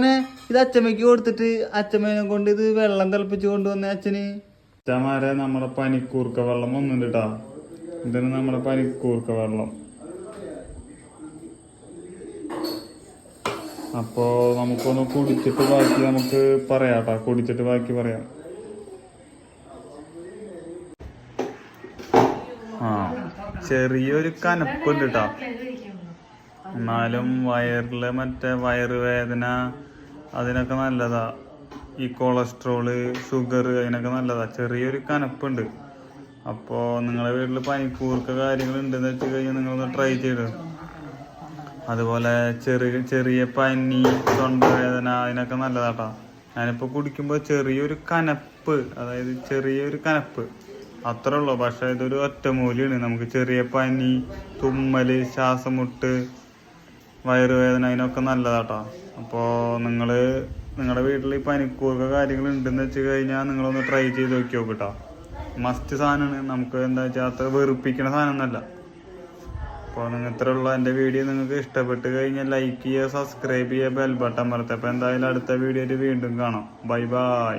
അങ്ങനെ ഇത് അച്ഛമ്മയ്ക്ക് കൊടുത്തിട്ട് അച്ഛമ്മേനെ കൊണ്ട് ഇത് വെള്ളം തിളപ്പിച്ച് കൊണ്ടുവന്ന അച്ഛന്. അച്ഛന്മാരെ നമ്മുടെ പനിക്കൂർക്ക വെള്ളം ഒന്നുണ്ട് കേട്ടാ ഇതിന് നമ്മുടെ പനിക്കൂർക്ക വെള്ളം? അപ്പോ നമുക്കൊന്ന് കുടിച്ചിട്ട് ബാക്കി നമുക്ക് പറയാം കേട്ടാ കുടിച്ചിട്ട് ബാക്കി പറയാം. ആ ചെറിയൊരു കനപ്പുണ്ട് കേട്ടാ എന്നാലും വയറിലെ മറ്റേ വയറുവേദന അതിനൊക്കെ നല്ലതാ. ഈ കൊളസ്ട്രോൾ ഷുഗർ അതിനൊക്കെ നല്ലതാ. ചെറിയൊരു കനപ്പുണ്ട്. അപ്പോൾ നിങ്ങളെ വീട്ടിൽ പനിക്കൂർക്ക കാര്യങ്ങൾ ഉണ്ടെന്ന് വെച്ച് കഴിഞ്ഞാൽ നിങ്ങളൊന്ന് ട്രൈ ചെയ്ത് അതുപോലെ ചെറിയ ചെറിയ പനി തൊണ്ടവേദന അതിനൊക്കെ നല്ലതാട്ടാ. ഞാനിപ്പോൾ കുടിക്കുമ്പോൾ ചെറിയൊരു കനപ്പ് അതായത് ചെറിയൊരു കനപ്പ്. അത്രേ ഉള്ളൂ. പക്ഷെ ഇതൊരു ഒറ്റമൂലിയാണ് നമുക്ക് ചെറിയ പനി തുമ്മൽ ശ്വാസമുട്ട് വയറുവേദന അതിനൊക്കെ നല്ലതാട്ടോ. അപ്പോൾ നിങ്ങൾ നിങ്ങളുടെ വീട്ടിൽ ഈ പനിക്കൂർക്ക കാര്യങ്ങൾ ഉണ്ടെന്ന് വെച്ച് കഴിഞ്ഞാൽ നിങ്ങളൊന്ന് ട്രൈ ചെയ്ത് നോക്കി കേട്ടോ മസ്റ്റ് സാധനമാണ് നമുക്ക് എന്താ വെച്ചാൽ അത്ര വെറുപ്പിക്കണ സാധനമൊന്നുമല്ല അപ്പോൾ നിങ്ങൾ ഇത്രയുള്ള എന്റെ വീഡിയോ നിങ്ങൾക്ക് ഇഷ്ടപ്പെട്ട് കഴിഞ്ഞാൽ ലൈക്ക് ചെയ്യുക സബ്സ്ക്രൈബ് ചെയ്യുക ബെൽ ബട്ടൺ അമർത്തുക. അപ്പോൾ എന്തായാലും അടുത്ത വീഡിയോയിൽ വീണ്ടും കാണാം. Bye bye